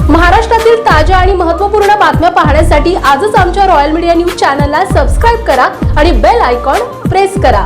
महाराष्ट्रातील ताज्या आणि महत्त्वपूर्ण बातम्या पाहण्यासाठी आजच आमच्या रॉयल मीडिया न्यूज चॅनलला सबस्क्राईब करा आणि बेल आयकॉन प्रेस करा.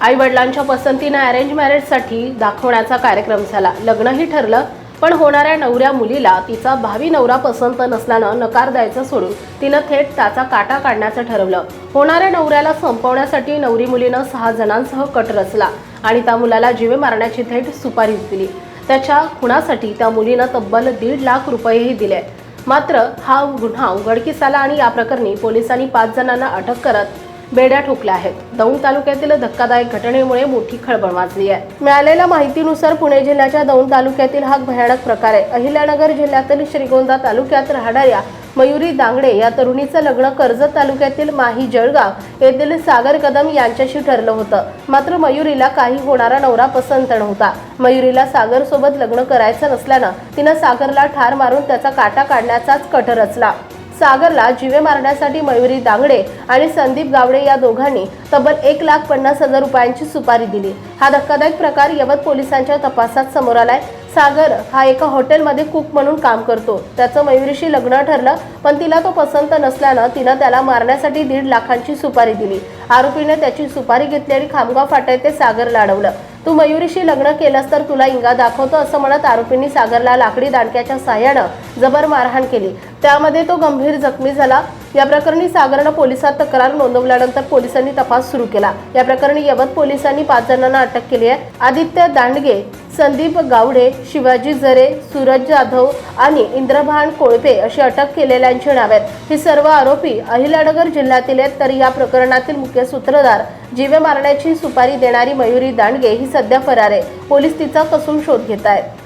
आई वडिलांच्या पसंतीनं अरेंज मॅरेजसाठी दाखवण्याचा कार्यक्रम झाला. लग्नही ठरलं पण होणाऱ्या नवऱ्या मुलीला तिचा भावी नवरा पसंत नसल्यानं नकार द्यायचं सोडून तिनं थेट त्याचा काटा काढण्याचं ठरवलं. होणाऱ्या नवऱ्याला संपवण्यासाठी नवरी मुलीनं सहा जणांसह कट रचला आणि त्या मुलाला जीवे मारण्याची थेट सुपारी दिली. त्याच्या खुणासाठी त्या मुलीनं तब्बल दीड लाख रुपयेही दिले. मात्र हा गुन्हा उघडकीस आला आणि या प्रकरणी पोलिसांनी पाच जणांना अटक करत बेड्या ठोकल्या आहेत. दौंड तालुक्यातील धक्कादायक घटनेमुळे मोठी खळबळ माजली आहे. मिळालेल्या माहितीनुसार पुणे जिल्ह्याच्या दौंड तालुक्यातील हा भयानक प्रकार आहे. अहिल्यानगर जिल्ह्यातील श्रीगोंदा तालुक्यात राहणाऱ्या मयुरी दांगडे या तरुणीचं लग्न कर्जत तालुक्यातील माही जळगाव येथील सागर कदम यांच्याशी ठरलं होतं. मात्र मयुरीला काही होणारा नवरा पसंत नव्हता. मयुरीला सागर सोबत लग्न करायचं नसल्यानं तिनं सागरला ठार मारून त्याचा काटा काढण्याचाच कट रचला. सागरला जीवे मारण्यासाठी मयुरी दांगडे आणि संदीप गावडे या दोघांनी तब्बल एक लाख पन्नास हजार रुपयांची सुपारी दिली. हा धक्कादायक प्रकार यवत पोलिसांच्या तपासात समोर आलाय. सागर हा एका हॉटेलमध्ये कुक म्हणून काम करतो. त्याचं मयुरीशी लग्न ठरलं पण तिला तो पसंत नसल्यानं तिनं त्याला मारण्यासाठी दीड लाखांची सुपारी दिली. आरोपीने त्याची सुपारी घेतली आणि खामगाव फाटा ते सागरला अडवलं. तू मयुरीशी लग्न केलंस तर तुला इंगा दाखवतो असं म्हणत आरोपींनी सागरला लाकडी दांडक्याच्या साह्यानं जबर मारहाण केली. त्यामध्ये तो गंभीर जखमी झाला. या प्रकरणी सागरनं पोलिसात तक्रार नोंदवल्यानंतर पोलिसांनी तपास सुरू केला. या प्रकरणी यवत पोलिसांनी पाच जणांना अटक केली आहे. आदित्य दांडगे संदीप गावडे शिवाजी जरे सूरज जाधव आणि इंद्रभान कोळपे अशी अटक केलेल्यांची नावे आहेत. ही सर्व आरोपी अहिलानगर जिल्ह्यातील आहेत. तर या प्रकरणातील मुख्य सूत्रधार जीवे मारण्याची सुपारी देणारी मयुरी दांडगे ही सध्या फरार आहे. पोलीस तिचा कसून शोध घेत आहेत